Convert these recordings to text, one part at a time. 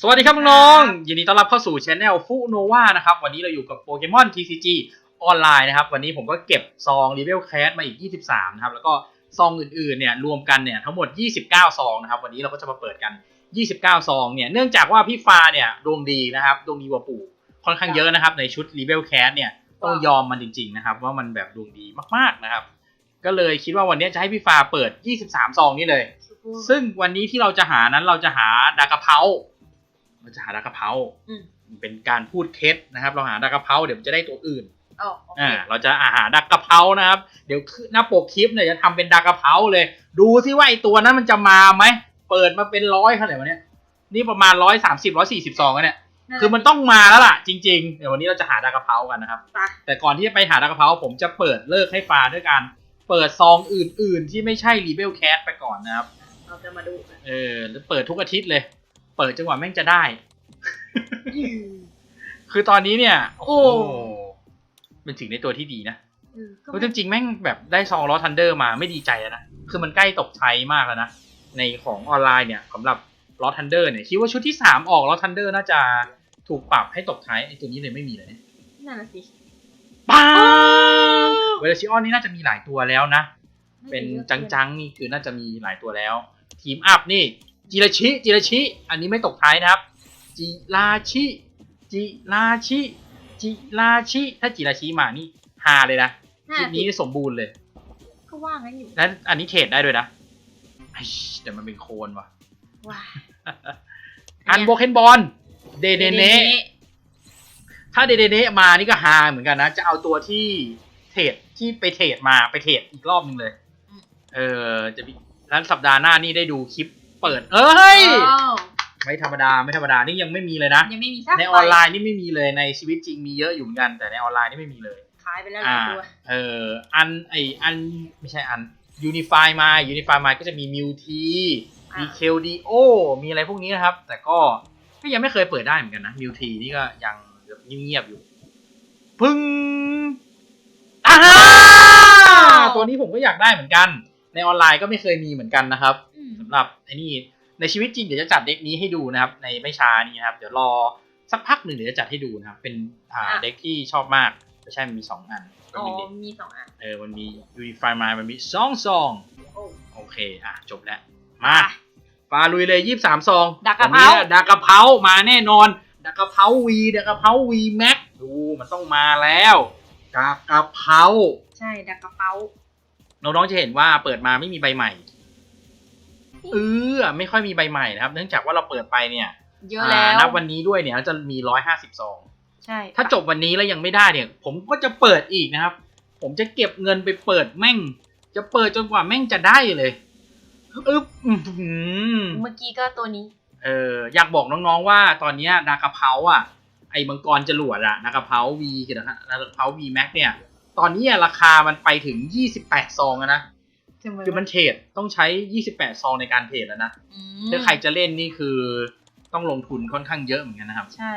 สวัสดีครับน้องๆยินดีต้อนรับเข้าสู่ช anel ฟูโนวานะครับ วันนี้เราอยู่กับโปเกมอน TCG ออนไลน์นะครับ วันนี้ผมก็เก็บซอง r e v e l Cast มาอีก 23 นะครับ แล้วก็ซองอื่นๆเนี่ยรวมกันเนี่ยทั้งหมด 29 ซองนะครับ วันนี้เราก็จะมาเปิดกัน 29 ซองเนี่ย เนื่องจากว่าพี่ฟ้าเนี่ยดวงดีนะครับ ดวงดีกว่าปู่ค่อนข้างเยอะนะครับ ในชุด r e v e l Cast เนี่ยต้องยอมมันจริง ๆ นะครับ ว่ามันแบบดวงดีมากๆนะครับ ก็เลยคิดว่าวันนี้จะให้พี่ฟ้าเปิด 23 ซองนี้เลย ซึ่งวันนี้ที่เราจะหานั้นเราจะหาดากะเพรา เราจะหาดากะเพราอืม เป็นการพูดเท็จนะครับ เราหาดากะเพราเดี๋ยวมันจะได้ตัวอื่น อ๋อโอเคอ่าเราจะอาหารดากะเพรานะครับ เดี๋ยวหน้าปกคลิปเนี่ยจะทำเป็นดากะเพราเลย ดูซิว่าไอตัวนั้นมันจะมาไหมเปิดมาเป็นร้อยเท่าไหร่วะเนี่ยนี่ประมาณร้อยสามสิบร้อยสี่สิบสองเนี่ยคือมันต้องมาแล้วล่ะ จริง ๆ เดี๋ยววันนี้เราจะหาดากะเพรากันนะครับ ไปแต่ก่อนที่จะไปหาดากะเพราผมจะเปิดเลิกให้ฟ้าด้วยการเปิดซองอื่น ๆ ที่ไม่ใช่รีเบลแคสไปก่อนนะครับ เราจะมาดูกันเออแล้วเปิดทุกอาทิตย์เลย เปิดจังหวะแม่งจะได้ คือตอนนี้เนี่ย โอ้โหเป็นสิ่งในตัวที่ดีนะอืมก็เพราะจริงๆแม่งแบบได้ซองล้อทันเดอร์มาไม่ดีใจแล้วนะ คือมันใกล้ตกใช้มากแล้วนะ ในของออนไลน์เนี่ยสำหรับล้อทันเดอร์เนี่ยคิดว่าชุดที่สามออกล้อทันเดอร์น่าจะถูกปรับให้ตกท้ายไอ้ตัวนี้เลยไม่มีเลยเนี่ยนั่นน่ะสิป้าเวลาชิออนนี่น่าจะมีหลายตัวแล้วนะ เป็นจังๆนี่คือน่าจะมีหลายตัวแล้ว ทีมอัพนี่ จิราชิจิราชิ อันนี้ไม่ตกท้ายนะครับ จิราชิ จิราชิ จิราชิ ถ้าจิราชิมานี่ฮาเลยนะน่าชุดสินี้สมบูรณ์เลย ก็ว่างั้นอยู่และอันนี้เทรดได้ด้วยนะไอ้แต่มันเป็นโคนว่ะ ว้า อันโบเคนบอลเดเดเนะถ้าเดเดเนะมานี่ก็ฮาเหมือนกันนะ จะเอาตัวที่เทรดที่ไปเทรดมาไปเทรดอีกรอบนึงเลยเออจะมีแล้วสัปดาห์หน้านี่ได้ดูคลิป เปิด เอ้ย อ้าวไม่ธรรมดาไม่ธรรมดานี่ยังไม่มีเลยนะ ยังไม่มีสักในออนไลน์นี่ไม่มีเลยในชีวิตจริงมีเยอะอยู่เหมือนกัน แต่ในออนไลน์นี่ไม่มีเลย ขายไปแล้วหลาอ่ายตัวเอออันไออันไม่ใช่อันยูนิฟายมายูนิฟายมาก็จะมีมิวทีมีเคลดีโอมีอะไรพวกนี้นะครับ แต่ก็ก็ยังไม่เคยเปิดได้เหมือนกันนะมิวทีนี่ก็ยังแบบเงียบๆอยู่ พึ่งอ่าตัวนี้ผมก็อยากได้เหมือนกัน ในออนไลน์ก็ไม่เคยมีเหมือนกันนะครับอืมสำ หรับไอ้นี่ในชีวิตจริงเดี๋ยวจะจัดเด็กนี้ให้ดูนะครับ ในไม่ช้านี้นะครับ เดี๋ยวรอสักพักหนึ่งเดี๋ยวจะจัดให้ดูนะครับ เป็นอ่าเด็กที่ชอบมากไม่ใช่มันมีสองอันอ๋อเป็นเด็กมีสองอัน เออมันมี Unify Mind มันมีสองซองโอ้ โอเคอะจบแล้วมา ฟาลุยเลยยี่สามซองดักกะเพรา วันนี้ดักกะเพรามาแน่นอน ดักกะเพราวีดักกะเพราวีแม็กดูมันต้องมาแล้วดักกะเพราใช่ดักกระเป๋าน้องๆจะเห็นว่าเปิดมาไม่มีใบใหม่ เออไม่ค่อยมีใบใหม่นะครับ เนื่องจากว่าเราเปิดไปเนี่ยเยอะแล้วานับวันนี้ด้วยเนี่ยจะมีร้อยห้าสิบซองใช่ ถ้าจบวันนี้แล้วยังไม่ได้เนี่ย ผมก็จะเปิดอีกนะครับ ผมจะเก็บเงินไปเปิดแม่ง จะเปิดจนกว่าแม่งจะได้เลยอึ๊บอื้อหือเมื่อกี้ก็ตัวนี้ เอออยากบอกน้องๆว่าตอนเนี้ยดากะเพราอะ ไอ้มังกรจรวดอะดากะเพราวีกับดากะเพราวีแม็กเนี่ย ตอนนี้อะราคามันไปถึง28ซองแล้วนะ คือมันเทรดต้องใช้ 28 ซองในการเทรดแล้วนะอืมถ้าใครจะเล่นนี่คือต้องลงทุนค่อนข้างเยอะเหมือนกันนะครับ ใช่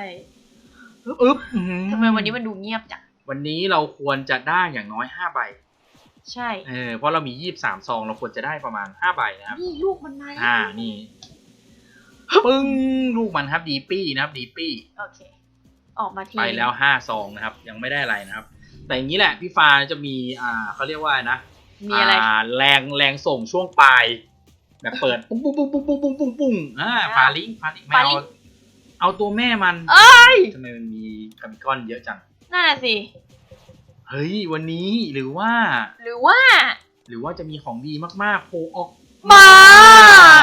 อึ๊บอึ๊บอื้อหือทำไมวันนี้มันดูเงียบจังวันนี้เราควรจะได้อย่างน้อย5ใบ ใช่เออเพราะเรามียี่สามซองเราควรจะได้ประมาณห้าใบนะครับนี่ลูกมันมาแล้วอ่านี่ปึ้งลูกมันครับดีปี้นะครับดีปี้โอเค ออกมาทีไปแล้วห้าซองนะครับ ยังไม่ได้อะไรนะครับ แต่อย่างนี้แหละพี่ฟ้าจะมีอ่าเขาเรียกว่านะ มีอะไราแรงแรงส่งช่วงปลายแบบเปิดปุ้งปุ้งปุ้งปุ้งปุ้งปุ้งปุ้งปุ้งอ่าฟาลิงฟาลิงไม่ฟาลิเอาง เอาตัวแม่มันเอ้ยทำไมมันมีคาร์บิคอนเยอะจัง นั่นน่ะสิ เฮ้ยวันนี้หรือว่า หรือว่า หรือว่าจะมีของดีมากๆโผล่ออกมา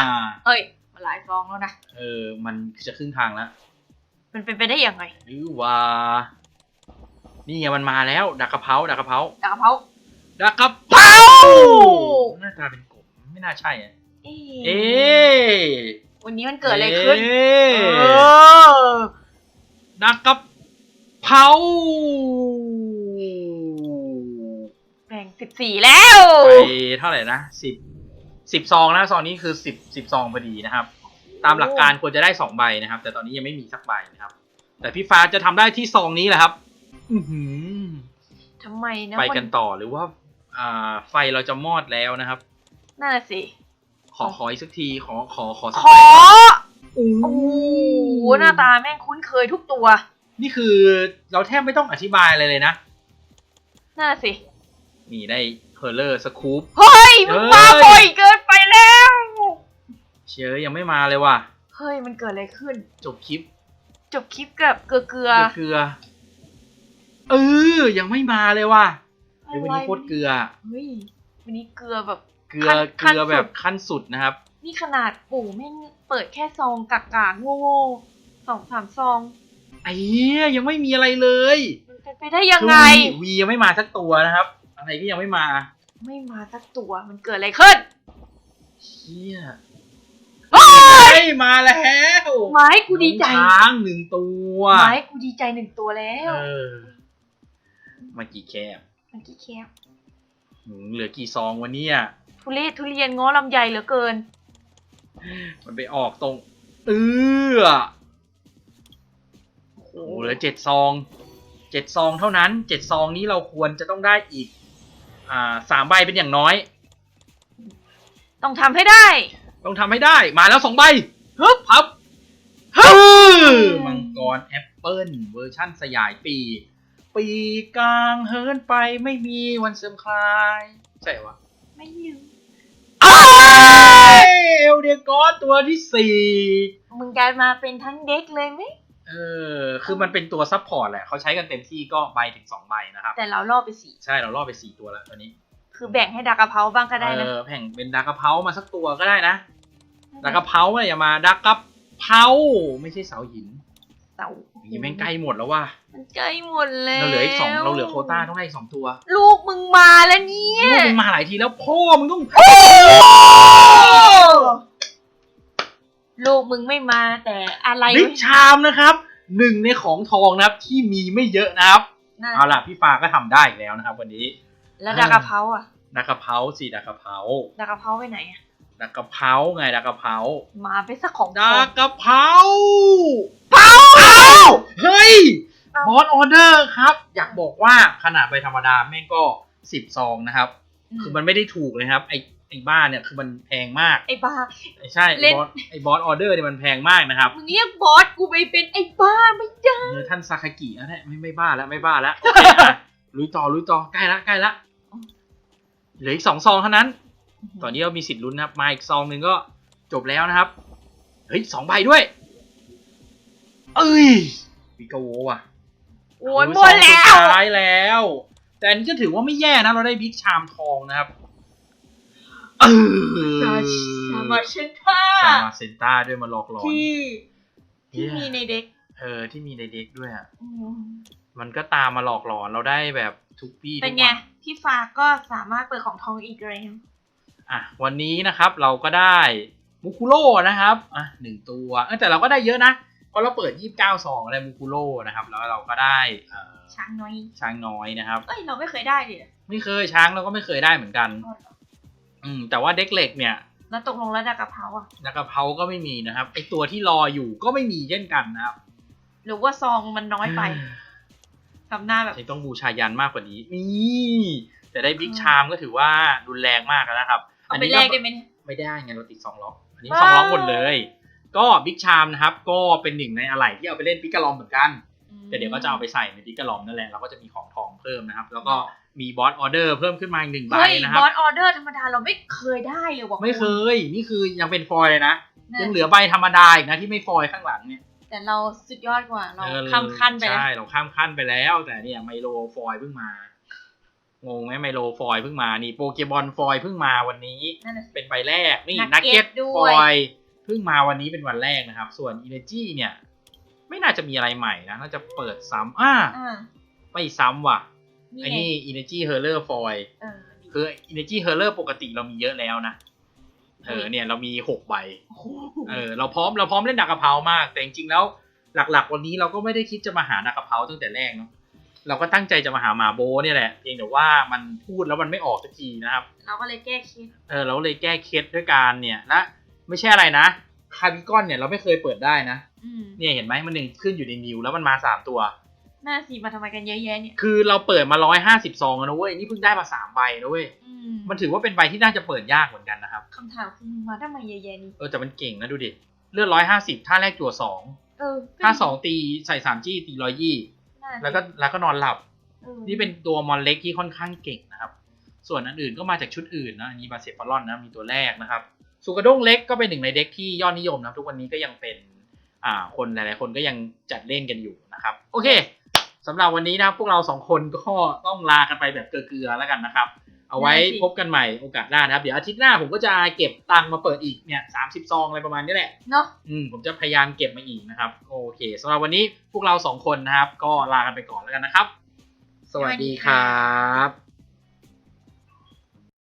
อ่าเอ้ยมาหลายฟองแล้วนะเออมันจะครึ่งทางแล้ว มันเป็นไปได้ยังไงหรือว่า นี่ไงมันมาแล้ว ดักกะเพราดักกะเพราดักกระเพราดักกะเพรา หน้าตาเป็นกบไม่น่าใช่อะเอ๊เอะวันนี้มันเกิดอะไรขึ้นเอเออดักกะเพราแบ่งสิบสี่แล้ว ไปเท่าไหร่นะสิบสิบซองนะซองนี้คือสิบสิบซองพอดีนะครับ ตามหลักการควรจะได้สองใบนะครับ แต่ตอนนี้ยังไม่มีสักใบนะครับ แต่พี่ฟ้าจะทำได้ที่ซองนี้แหละครับ อือหือทำไมนะไปกันต่อหรือว่า อ่า ไฟเราจะมอดแล้วนะครับ นั่นน่ะสิ ขอขออีกสักทีขอขอขอสักขอใบก่อนโโอ้โอ้โหหน้าตาแม่งคุ้นเคยทุกตัว นี่คือเราแทบไม่ต้องอธิบายอะไรเลยนะ น่าสิ นี่ได้เพอร์เลอร์สคูป เฮ้ยมึงมาเอ้ย บ่อยเกินไปแล้ว เชื่อยังไม่มาเลยว่ะ เฮ้ย มันเกิดอะไรขึ้น จบคลิปจบคลิปกับเกลือเกลือเกลือเออยังไม่มาเลยว่ะ เดี๋ยววันนี้โคตรเกลือ เฮ้ยวันนี้เกลือแบบเกลือขั้นเกลือขั้นสุดแบบขั้นสุดนะครับ นี่ขนาดปู่แม่งเปิดแค่ซองกากาโง่ๆสองสามซอง ไอ้เหี้ยยังไม่มีอะไรเลยมันเป็นไปได้ยังไง คือวีวียังไม่มาสักตัวนะครับ อะไรก็ยังไม่มาไม่มาสักตัวมันเกิดอะไรขึ้น เชี่ยเฮ้ยเฮ้ยมาแล้วไม้กูดีใจช้างหนึ่งตัวไม้กูดีใจหนึ่งตัวแล้ว เออมากี่แคบเมื่อกี้แคบหืมเหลือกี่ซองวันนี้อะทุเรศทุเรียนง้อลำไยเหลือเกิน มันไปออกตรง เออโอ้โหเหลือเจ็ดซองเจ็ดซองเท่านั้นเจ็ดซองนี้เราควรจะต้องได้อีก อ่าสามใบเป็นอย่างน้อย ต้องทำให้ได้ ต้องทำให้ได้ มาแล้วสองใบฮึบพับฮึบมังกรแอปเปิลเวอร์ชั่นสยายปี ปีกลางเฮิร์นไปไม่มีวันเสื่อมคลาย ใช่วะไม่ยืมอ้ายเอลเดียกอนตัวที่สี่มึงกลายมาเป็นทั้งเด็กเลยไหมเออ คือมันเป็นตัวซับพอร์ตแหละ เขาใช้กันเต็มที่ก็ใบถึงสองใบนะครับ แต่เราล่อไปสี่ใช่เราล่อไปสี่ตัวแล้วตอนนี้ คือแบ่งให้ดากะเพราบ้างก็ได้นะ เออแผ่งเป็นดากะเพรามาสักตัวก็ได้นะ ดากะเพราเนี่ยอย่ามาดากะเพราไม่ใช่เสาหิน เสานี่แม่งใกล้หมดแล้วว่ะมันใกล้หมดแล้วเราเหลืออีกสองเราเหลือโควต้าต้องได้อีกสองตัว ลูกมึงมาแล้วเนี่ยลูกมึงมาหลายทีแล้วพ่อมึงต้องลูกมึงไม่มาแต่อะไรบิ๊กชามนะครับหนึ่งในของทองนะครับที่มีไม่เยอะนะครับน่ะเอาล่ะพี่ฟ้าก็ทำได้อีกแล้วนะครับ วันนี้ แล้วดากะเพราอะดากะเพราสิดากะเพราดากะเพราไปไหนอะ ดากะเพราไงดากะเพรามาไปสักของดากะเพราเผาเฮ้ยเอ้าบอสออเดอร์ครับ อยากบอกว่าขนาดใบธรรมดาแม่งก็สิบซองนะครับ คือมันไม่ได้ถูกเลยครับ ไอไอบ้านเนี่ยคือมันแพงมากไอ้บ้าใช่เล่นบอสไอบอสออเดอร์เนี่ยมันแพงมากนะครับมึงเรียกบอสกูไปเป็นไอ้บ้าไม่ได้เออท่านซาคากินะเนี่ยไม่ไม่บ้าแล้วไม่บ้าแล้วโอเคอะลุยต่อลุยต่อใกล้ละใกล้ละเหลืออีกสองซองเท่านั้น ตอนนี้เรามีสิทธิ์ลุ้นนะครับ มาอีกซองหนึ่งก็จบแล้วนะครับ เฮ้ยสองใบด้วย เอ้ยปิกาโวว่ะโอ้ยหมซอดงแล้สุดวท้ายแล้ว แต่อันนี้ก็ถือว่าไม่แย่นะ เราได้บิ๊กชามทองนะครับเออสามาเชนท่าซามาเซนต้าด้วยมาหลอกหลอนที่ที่เหี้ยมีในเด็ก เออ ที่มีในเด็กด้วยอะอืมมันก็ตามมาหลอกหลอนเราได้แบบทุกปี้เป็นทุกไงวันพี่ฟ้าก็สามารถเปิดของทองอีกแล้ว อะวันนี้นะครับเราก็ได้มุคุโร่นะครับอะหนึ่งตัวเออแต่เราก็ได้เยอะนะเพราะเราเปิดยี่สิบเก้าซองได้มุคุโร่นะครับ แล้วเราก็ได้เอ่อช้างน้อย ช้างน้อยนะครับเอ้ยเราไม่เคยได้เลยไม่เคยช้างเราก็ไม่เคยได้เหมือนกัน อืมแต่ว่าเด็กเหล็กเนี่ยแล้วตกลงแล้วดากะเพราอะนักกะเพราก็ไม่มีนะครับไอตัวที่รออยู่ก็ไม่มีเช่นกันนะครับ หรือว่าซองมันน้อยไปทำหน้าแบบใช่ต้องบูชายันมากกว่านี้นี่แต่ได้บิ๊กชามก็ถือว่ารุนแรงมากแล้วนะครับ เอาไปแลกได้ไหมเนี่ยไม่ได้ไงเราติดสองล็อก อันนี้ว้าวสองล็อกหมดเลย ก็บิ๊กชามนะครับ ก็เป็นหนึ่งในอะไหล่ที่เอาไปเล่นปิกาลอมเหมือนกัน แต่เดี๋ยวก็จะเอาไปใส่ในปิกาลอมนั่นแหละ เราก็จะมีของทองเพิ่มนะครับ แล้วก็มีบอสออเดอร์เพิ่มขึ้นมาอีกหนึ่งใบเฮ้ยนะคบรับอสออเดอร์ธรรมดาเราไม่เคยได้เลยว่ะไม่เคย นี่คือยังเป็นฟอยล์เลยนะนะ ยังเหลือใบธรรมดาอีกนะที่ไม่ฟอยล์ข้างหลังเนี่ยแต่เราสุดยอดกว่าเราเออข้ามขั้นไปแล้วใช่เราข้ามขั้นไปแล้ว แต่เนี่ยไมโลฟอยล์เพิ่งมา งงไหมไมโลฟอยล์เพิ่งมานี่โปเกมอนฟอยล์เพิ่งมาวันนี้ นั่นน่ะเป็นใบแรกนี่ Nugget นักเก็ตด้ฟวยอยล์เพิ่งมาวันนี้เป็นวันแรกนะครับ ส่วน Energy เนี่ย ไม่น่าจะมีอะไรใหม่นะน่าจะเปิดซ้ำอ่าอ่าไม่ซ้ำว่ะนี่ไอ้ไงนี่ Energy Hurler Foil เออคือ Energy Hurler ปกติเรามีเยอะแล้วนะเออเนี่ยเรามีหกใบ โอ้โหเออเราพร้อมเราพร้อมเล่นดักกะเพรามาก แต่จริงๆแล้วหลักๆ วันนี้เราก็ไม่ได้คิดจะมาหาดักกะเพราตั้งแต่แรกเนาะ เราก็ตั้งใจจะมาหาหมาโบเนี่ยแหละเพียงแต่ว่ามันพูดแล้วมันไม่ออกสักทีนะครับ เราก็เลยแก้คิดเออเราเลยแก้เคล็ดด้วยการเนี่ยและไม่ใช่อะไรนะคาร์บิกอนเนี่ยเราไม่เคยเปิดได้นะอืมเนี่ยเห็นไหมมันหนึ่งขึ้นอยู่ในนิวแล้วมันมาสามตัว น่าสีมาทำไมกันเยอะแยะเนี่ยคือเราเปิดมาร้อยห้าสิบซองแล้วนะเว้ยนี่เพิ่งได้มาสามใบนะเว้ยอืมมันถือว่าเป็นใบที่น่าจะเปิดยากเหมือนกันนะครับคำถามคือมึงมาทำไมเยอะแยะนี่เออแต่มันเก่งนะดูดิเลือดร้อยห้าสิบท่าแรกจั่วสองเออท่าสองตีใส่สามจี้ตีร้อยยี่น่า แล้วก็แล้วก็นอนหลับเออนี่เป็นตัวมอนเล็กที่ค่อนข้างเก่งนะครับ ส่วนอันอื่นก็มาจากชุดอื่นนะอันนี้บาเซฟารอนนะมีตัวแรกนะครับสุกระด้งเล็กก็เป็นหนึ่งในเด็กที่ยอดนิยมนะครับทุกวันนี้ก็ยังเป็นอ่าคนหลายๆคนก็ยังจัดเล่นกันอยู่นะครับ โอเคสำหรับวันนี้นะพวกเราสองคนก็ต้องลากันไปแบบเกลือๆแล้วกันนะครับ เอาไว้พบกันใหม่โอกาสหน้านะครับ เดี๋ยวอาทิตย์หน้าผมก็จะเก็บตังค์มาเปิดอีกเนี่ยสามสิบซองอะไรประมาณนี้แหละเนาะอืมผมจะพยายามเก็บมาอีกนะครับ โอเคสำหรับวันนี้พวกเราสองคนนะครับ ก็ลากันไปก่อนแล้วกันนะครับ สวัสดีครับ